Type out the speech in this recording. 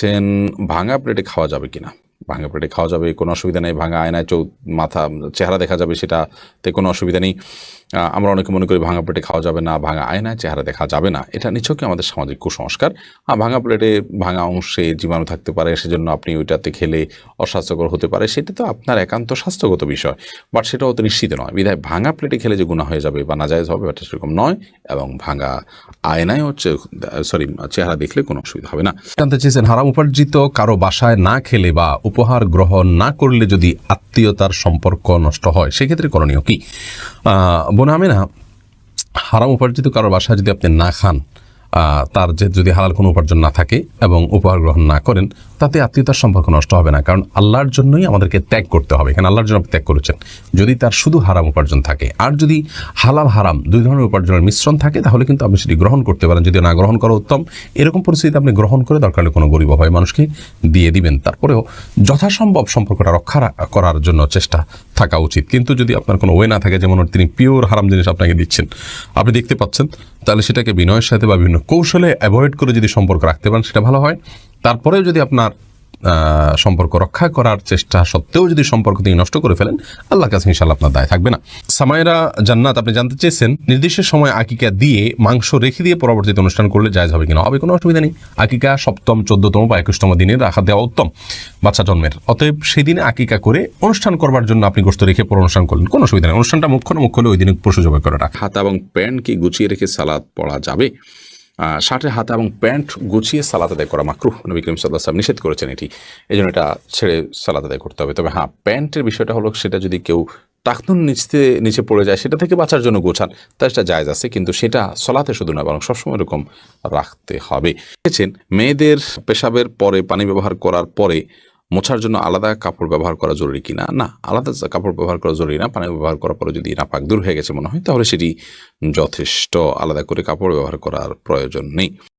Chain ভাঙা প্লেটে খাওয়া যাবে কিনা? ভাঙা প্লেটে খাওয়া যাবে, কোনো অসুবিধা নেই, ভাঙা আয়নায় চৌ মাথা, চেহারা দেখা যাবে সেটাতে কোনো অসুবিধা নেই। আমরা অনেকে মনে করি ভাঙা প্লেটে খাওয়া যাবে না, ভাঙা আয়নায় চেহারা দেখা যাবে না। এটা নিছকই আমাদের সামাজিক কুসংস্কার। আর ভাঙা প্লেটে ভাঙা অংশে জীবাণু থাকতে পারে, সেজন্য আপনি ওইটাতে খেলে অস্বাস্থ্যকর হতে পারে। সেটা তো আপনার একান্ত স্বাস্থ্যগত বিষয়। বাট সেটা অত নিশ্চিত নয়। বিধায় ভাঙা প্লেটে খেলে যে গুণা হয়ে যাবে বা নাজায়জ হবে এটা সেরকম নয়। এবং ভাঙা আয়নায় হচ্ছে, সরি, চেহারা দেখলে কোনো অসুবিধা হবে না। জানতে চেয়েছেন, হারাম উপার্জিত কারও বাসায় না খেলে বা উপহার গ্রহণ না করলে যদি আত্মীয়তার সম্পর্ক নষ্ট হয়, সেক্ষেত্রে করণীয় কি? বোন আমিনা হারাম উপার্জিত কারও বাসায় যদি আপনি না খান তার যে যদি হালাল কোনো উপার্জন না থাকে এবং উপহার গ্রহণ না করেন, তাতে আত্মীয়তার সম্পর্ক নষ্ট হবে না। কারণ আল্লাহর জন্যই আমাদেরকে ত্যাগ করতে হবে। এখানে আল্লাহর জন্য আপনি ত্যাগ করেছেন। যদি তার শুধু হারাম উপার্জন থাকে, আর যদি হালাল হারাম দুই ধরনের উপার্জনের মিশ্রণ থাকে, তাহলে কিন্তু আপনি সেটি গ্রহণ করতে পারেন। যদি না গ্রহণ করা উত্তম, এরকম পরিস্থিতিতে আপনি গ্রহণ করে দরকার কোনো গরিব হয় মানুষকে দিয়ে দিবেন। তারপরেও যথাসম্ভব সম্পর্কটা রক্ষা করার জন্য চেষ্টা থাকা উচিত। কিন্তু যদি আপনার কোনো ওয়ে না থাকে, যেমন তিনি পিওর হারাম জিনিস আপনাকে দিচ্ছেন, আপনি দেখতে পাচ্ছেন, তাহলে সেটাকে বিনয়ের সাথে বা বিভিন্ন কৌশলে অ্যাভয়েড করে যদি সম্পর্ক রাখতে পারেন, সেটা ভালো হয়। তারপরেও যদি আপনার সম্পর্ক রক্ষা করার চেষ্টা সত্ত্বেও যদি সম্পর্ক তিনি নষ্ট করে ফেলেন, আল্লাহর কাছে ইনশাল্লাহ আপনার দায় থাকবে না। সামাইরা জান্নাত, আপনি জানতে চেয়েছেন, নির্দিষ্ট সময় আকিকা দিয়ে মাংস রেখে দিয়ে পরবর্তীতে অনুষ্ঠান করলে জায়জ হবে কিনা? হবে, কোনো অসুবিধা নেই। আকিকা সপ্তম, চোদ্দতম বা একুশতম দিনে রাখা দেওয়া উত্তম বাচ্চা জন্মের। অতএব সেদিনে আকিকা করে অনুষ্ঠান করবার জন্য আপনি গোস্ত রেখে পর অনুষ্ঠান করলেন, কোনো অসুবিধা নেই। অনুষ্ঠানটা মুখ্য মুখ্য হলে ওই দিনে পশু জবাই করে রাখা। হাতা এবং প্যান্ট কি গুছিয়ে রেখে সালাদ পড়া যাবে? শার্টের হাতা এবং প্যান্ট গুছিয়ে সালাদ আদায় করা মাকরুহ। নবী করিম সাল্লাহ সাহেব নিষেধ করেছেন এটি। এই জন্য এটা ছেড়ে সালাদ আদায় করতে হবে। তবে হ্যাঁ প্যান্টের বিষয়টা হলো সেটা যদি কেউ টাকনুন নিচতে, নিচে পড়ে যায়, সেটা থেকে বাঁচার জন্য গোছান তা সেটা জায়জ আছে, কিন্তু সেটা সলাতে শুধু না, বরং সবসময় এরকম রাখতে হবে। দেখেছেন, মেয়েদের পেশাবের পরে পানি ব্যবহার করার পরে মোছার জন্য আলাদা কাপড় ব্যবহার করা জরুরি কিনা? না, আলাদা কাপড় ব্যবহার করা জরুরি না, পানি ব্যবহার করার পরে যদি নাপাক দূর হয়ে গেছে মনে হয়, তাহলে সেটি যথেষ্ট আলাদা করে কাপড় ব্যবহার করার প্রয়োজন নেই।